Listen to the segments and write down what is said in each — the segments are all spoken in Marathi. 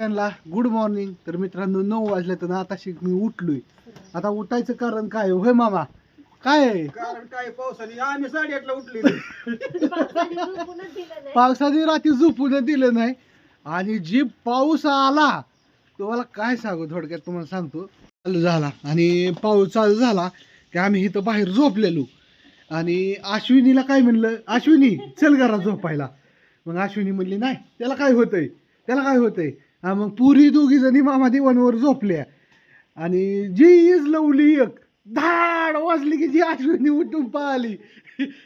त्यांना गुड मॉर्निंग तर मित्रांनो नऊ वाजले तर आता शिक मी उठलोय. आता उठायचं कारण काय? होय मामा काय आहे? कारण काय पावसाने आम्ही साडेआठला उठली पावसाने रात्री झोपून दिलं नाही. आणि जी पाऊस आला तुम्हाला काय सांगू? थोडक्यात तुम्हाला सांगतो. चालू झाला. आणि पाऊस चालू झाला की आम्ही इथं बाहेर झोपलेलो. आणि अश्विनीला काय म्हणलं? अश्विनी चल घरात झोपायला. मग अश्विनी म्हणली नाही त्याला काय होतंय? त्याला काय होतंय? हा मग पुरी दोघी जणी मामा दिवाणवर झोपल्या. आणि जी इज लवली एक धाड वाजली की जी अश्विनी उठून पाहिली.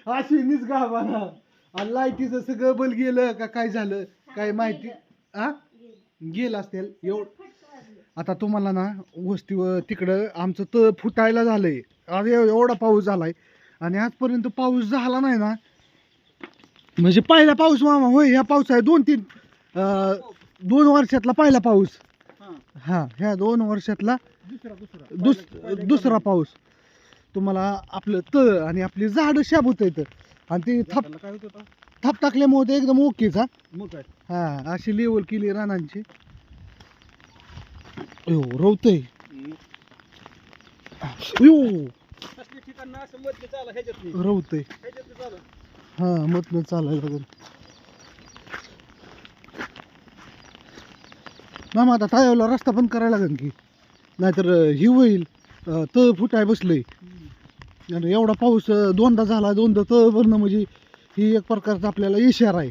अश्विनीच गावाना आणि लाईटीचं सगळं बल गेलं का काय झालं? काय माहिती? हा? गेलं असेल. एवढ. आता तुम्हाला ना वस्तीवर तिकडं आमचं त फुटायला झालंय. एव- एवढा पाऊस झालाय. आणि आजपर्यंत पाऊस झाला नाही ना. म्हणजे पहिला पाऊस मामा होय ह्या पाऊस आहे दोन तीन दोन वर्षातला पहिला पाऊस. हा. ह्या दोन वर्षातला दुसरा दुसरा. दुस दुसरा पाऊस. तुम्हाला आपलं तळ आणि आपली झाड शाबूत येतं आणि ती थप काय होत होता थप टाकल्यामुळे ते एकदम ओकेचा मग काय? हा अशी लेवल केली रानांची. अयो रवतय. अयो. असले ठिकाण असं मध्ये चाला ह्याच्यात नाही रवतय. ह्याच्यात चालू हा मधनं चालायला लागेल मामा आता टाळ्याला रस्ता पण करायला लागेल की? नाहीतर ही होईल तळ फुटाय बसलंय. आणि एवढा पाऊस दोनदा झाला दोनदा तळ भरणं म्हणजे ही एक प्रकारचा आपल्याला इशारा आहे.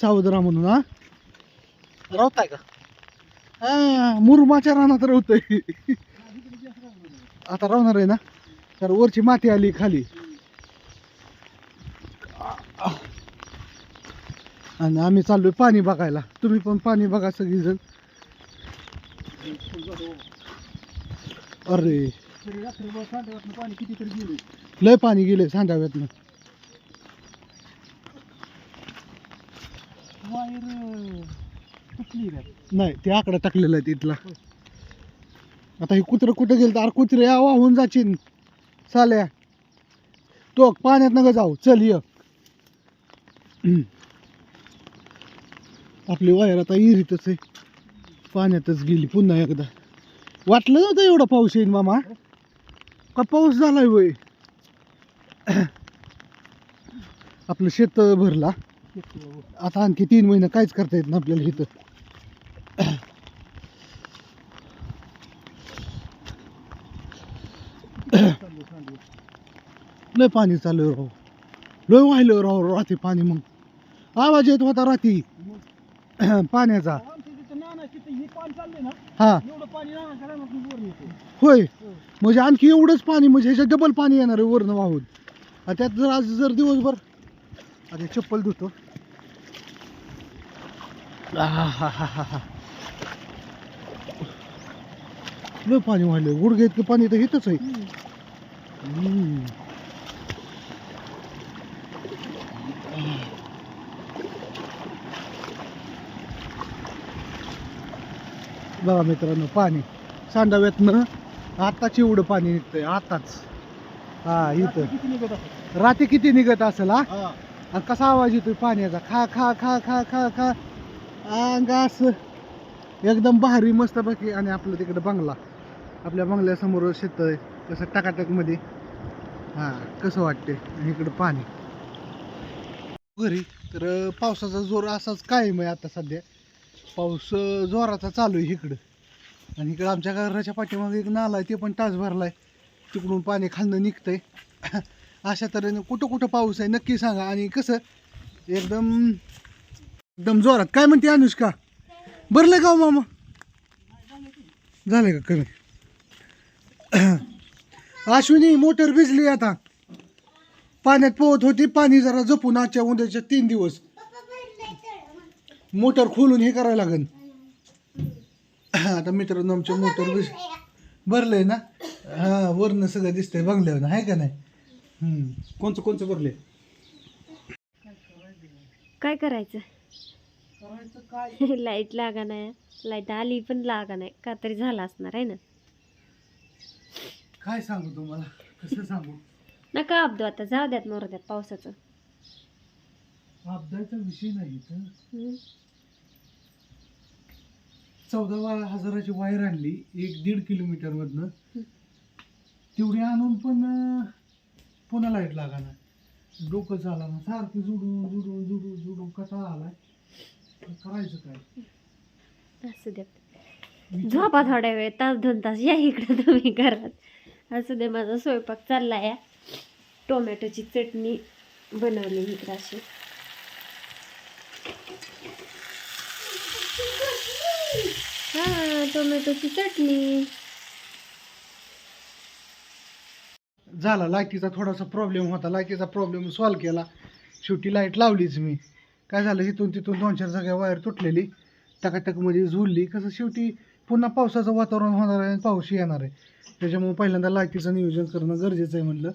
सावध राहा म्हणून हा? राहताय का? हा मुरमाच्या रानात राहतोय आता राहणार आहे ना? तर वरची माती आली खाली. आणि आम्ही चाललोय पाणी बघायला. तुम्ही पण पाणी बघा सगळीजण. अरे. पाणी कितीतरी गेले लय पाणी गेले सांडाव्यातनं. वायर तुटली काय नाही ते आकडा टाकलेला आहे तिथला. आता हे कुत्रं कुठं गेलं तर अरे कुत्रे या वाहून जाचीन. चाल्या तो पाण्यात नका जाऊ. चल ये. आपली वायर आता इरीतच आहे. पाण्यातच गेली पुन्हा एकदा. वाटलं नव्हतं एवढा पाऊस येईल मामा. का पाऊस झालाय वय आपलं शेत भरला. आता आणखी तीन महिने काहीच करता येत ना आपल्याला इथं. लय पाणी चालू राहू लय वाहिलं राव राती पाणी मग. आवाज येत होता राती पाण्याचा आमच्या तिथं नाना तिथं हे. होय. म्हणजे आणखी एवढंच पाणी म्हणजे ह्याच्यात डबल पाणी येणार आहे वरनं वाहून. त्यात जर आज जर दिवसभर अरे चप्पल धुतो. लय पाणी वाढलं गुडघे इतकं पाणी तर इथंच आहे. बघा मित्रांनो पाणी. सांडाव्यातनं आताच एवढं पाणी निघतंय आताच. हा इथं. रात्री किती निघत असेल? हा? आणि कसा आवाज येतोय पाण्याचा? खा खा खा खा खा खा. अंग असं एकदम भारी मस्त बाकी आणि आपलं तिकडं बंगला. आपल्या बंगल्यासमोर शेत आहे. कसं टकाटकमध्ये हां कसं वाटते आणि इकडं पाणी. घरी. तर पावसाचा जोर असाच कायम आहे आता सध्या. पाऊस जोराचा चालू आहे इकडं. आणि इकडं आमच्या घराच्या पाठीमागे एक नाला आहे ते पण टाच भरलाय. तिकडून पाणी खालनं निघतंय. अशा तऱ्हेनं कुठं कुठं पाऊस आहे नक्की सांगा. आणि कसं एकदम एकदम जोरात. काय म्हणते अनुष्का? भरलं का हो मामा? झालं का कमी? अश्विनी मोटर भिजली आता. पाण्यात पोहत होती पाणी जरा जपून आजच्या उद्याच्या तीन दिवस. मोटर खोलून हे करायला लागेल आता मित्रांनो आमच्या मोटर भिज भरलंय ना? हा वरनं सगळं दिसतंय बंगल्यावर आहे का नाही? हम्म. कोणचं कोणचं भरले काय करायचं? लाइट लागा नाही लाइट आली पण लागा नाही. का तरी झाला असणार आहे ना? काय सांगू तुम्हाला? कसं सांगू? नका अब्दू आता. जाऊ द्यात मोर द्यात पावसाचं. अपघाताचा विषय नाही इथं. हम्म. चौदा हजाराची वायर आणली एक दीड किलोमीटर मधनं. तेवढी आणून पण पुन्हा लाइट लागाना. डोकं चाला ना सारखं जुडून जुडून जुडून जुडून कसा आलाय. करायचं काय? असू दे. झोपा थोड्या वेळ तास दोन तास. या इकडं तुम्ही घरात. असू दे माझा स्वयंपाक चालला या टोमॅटोची चटणी बनवली इकडं अशी. हा टोमॅटोची चटणी. झाला लाईटीचा थोडासा प्रॉब्लेम होता. लाईटीचा प्रॉब्लेम सॉल्व केला. शेवटी लाइट लावलीच मी. काय झालं इथून तिथून दोन चार जागा वायर तुटलेली. टकाटकमध्ये झुलली. कसं शेवटी पुन्हा पावसाचं वातावरण होणार आहे आणि पाऊस येणार आहे. त्याच्यामुळे पहिल्यांदा लाईटीचं नियोजन करणं गरजेचं आहे म्हणलं.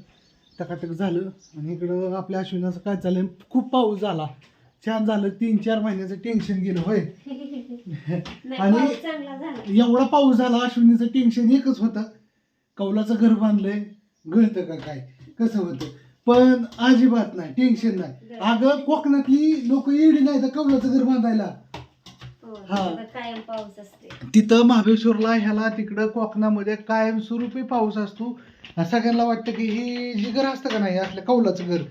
टकाटक झालं. आणि इकडं आपल्या अश्विनाचं काय झालं खूप पाऊस झाला. छान झालं. तीन चार महिन्याचं टेन्शन गेलं. होय. आणि- पाऊस चांगला झाला. एवढा पाऊस झाला अश्विनीचं टेन्शन एकच होतं. कौलाचं घर बांधलंय गळतं का काय? कसं होतं? पण अजिबात नाही टेन्शन नाही. अगं कोकणातली लोक येडी नाही तर कौलाचं घर बांधायला. हो, हा. तिकडं कायम पाऊस असते. तिथं महाबळेश्वरला ह्याला तिकडं कोकणामध्ये कायमस्वरूपी पाऊस असतो. आणि सगळ्यांना वाटतं की ही जी घर असतं का नाही असलं कौलाचं घर?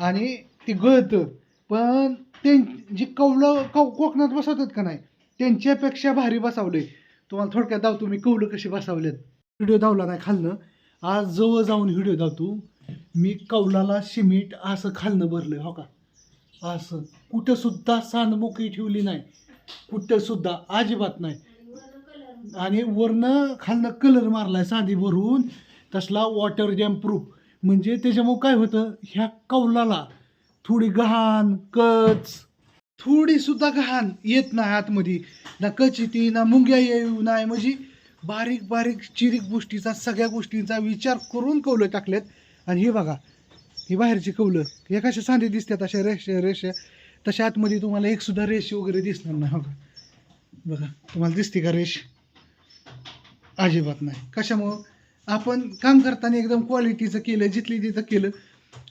आणि ते गळतं. पण ते जी कौलं कौ कोकणात बसवतात का नाही? त्यांच्यापेक्षा भारी बसावले. तुम्हाला थोडक्यात धावतो मी कौलं कशी बसावलेत. व्हिडिओ धावला नाही खालनं. आज जवळ जाऊन व्हिडिओ धावतो मी कौलाला सिमेंट असं खालनं भरलं हो का? असं. कुठंसुद्धा सुद्धा ठेवली नाही. कुठंसुद्धा अजिबात नाही. आणि वरनं खालनं कलर मारलाय सांधी भरून. तसला वॉटर डॅम प्रूफ म्हणजे त्याच्यामुळं काय होतं ह्या कौलाला थोडी गहाण कच थोडी सुद्धा घाण येत नाही आतमध्ये. ना कचिती ना मुंग्या येऊ नाही. म्हणजे बारीक बारीक चिरीक गोष्टीचा सगळ्या गोष्टींचा विचार करून कौलं टाकलेत. आणि हे बघा ही बाहेरची कौलं. हे कशा सांधे दिसतात अशा रेषा रेषा. तशा आतमध्ये तुम्हाला एक सुद्धा रेष वगैरे दिसणार नाही बघा. बघा तुम्हाला दिसते का रेष? अजिबात नाही. कशामुळं? आपण काम करताना एकदम क्वालिटीचं केलं जिथली तिथं केलं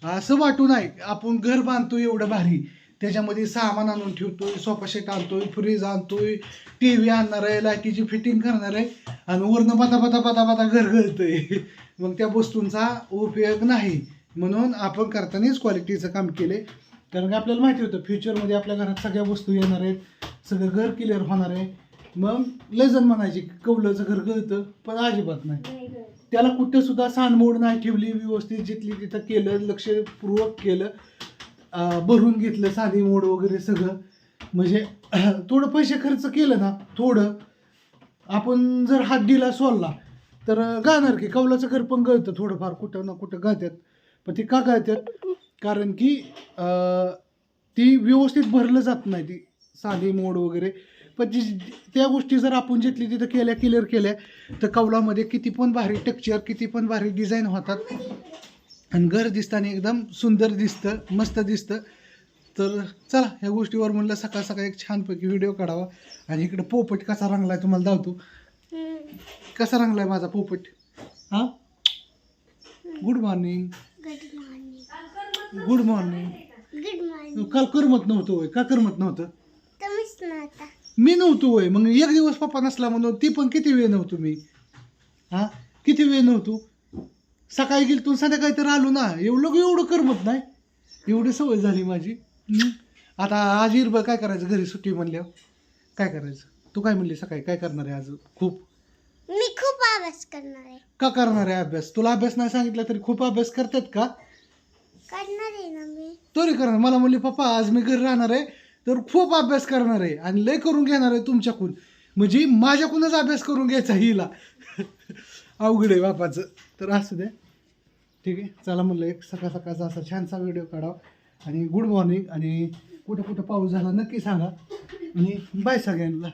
असं वाटू नाही. आपण घर बांधतो एवढं भारी. त्याच्यामध्ये सामान आणून ठेवतोय सोफा सेट आणतोय फ्रीज आणतोय टी व्ही आणणार आहे लाईटीची फिटिंग करणार आहे आणि वरनं बता बता बता बता घर गळतंय. मग त्या वस्तूंचा उपयोग नाही. म्हणून आपण करतानाच क्वालिटीचं काम केले कारण की आपल्याला माहिती होतं फ्युचरमध्ये आपल्या घरात सगळ्या वस्तू येणार आहेत सगळं घर क्लिअर होणार आहे. मग लय जण म्हणायचे कौलाचं घर गळतं पण अजिबात नाही. त्याला कुठं सुद्धा सानमोड नाही ठेवली व्यवस्थित जिथली तिथं केलं लक्षपूर्वक केलं भरून घेतलं साधी मोड वगैरे सगळं. म्हणजे थोडं पैसे खर्च केलं ना थोडं. आपण जर हात दिला सोलला तर गाणार की कौलाचं घर पण गळतं थोडंफार कुठं ना कुठं गाळतात पण ते का गाळतात कारण की ती व्यवस्थित भरलं जात नाही ती साधी मोड वगैरे. पण जी त्या गोष्टी जर आपण जिथली तिथं केल्या क्लिअर केल्या तर कौलामध्ये किती पण भारी टेक्चर किती पण भारी डिझाईन होतात. आणि घर दिसताना एकदम सुंदर दिसतं मस्त दिसतं. तर चला ह्या गोष्टीवर म्हणलं सकाळ सकाळ एक छानपैकी व्हिडिओ काढावा. आणि इकडे पोपट कसा रंगलाय तुम्हाला दावतो. कसा रंगलाय माझा पोपट? हां? गुड मॉर्निंग गुड मॉर्निंग काल करमत नव्हतं होय. का करमत नव्हता. मी नव्हतो होय. मग एक दिवस पप्पा नसला म्हणून ती पण किती वेळ नव्हतो मी? हा? किती वेळ नव्हतो? सकाळी गेलो तू संध्याकाळी तर आलो ना. एवढं एवढं करमत नाही. एवढी सवय झाली माझी. आता आज इरब काय करायचं? घरी सुट्टी म्हणल्यावर. काय करायचं? तू काय म्हणली सकाळी? काय करणार आहे आज? खूप. मी खूप अभ्यास करणार आहे. का करणार आहे अभ्यास? तुला अभ्यास नाही सांगितला तरी खूप अभ्यास करतात का? करणार आहे ना मी. तरी करणार. मला म्हणले पप्पा आज मी घरी राहणार आहे तर खूप अभ्यास करणार आहे आणि लय करून घेणार आहे तुमच्याकडून. म्हणजे माझ्याकडूनच अभ्यास करून घ्यायचा हिला. अवघड आहे बापाचं. तर असू द्या. ठीक आहे? चला म्हणलं एक सकाळ सकाळचा असा छानसा व्हिडिओ काढावा. आणि गुड मॉर्निंग आणि कुठं कुठं पाऊस झाला नक्की सांगा. आणि बाय सगळ्यांना.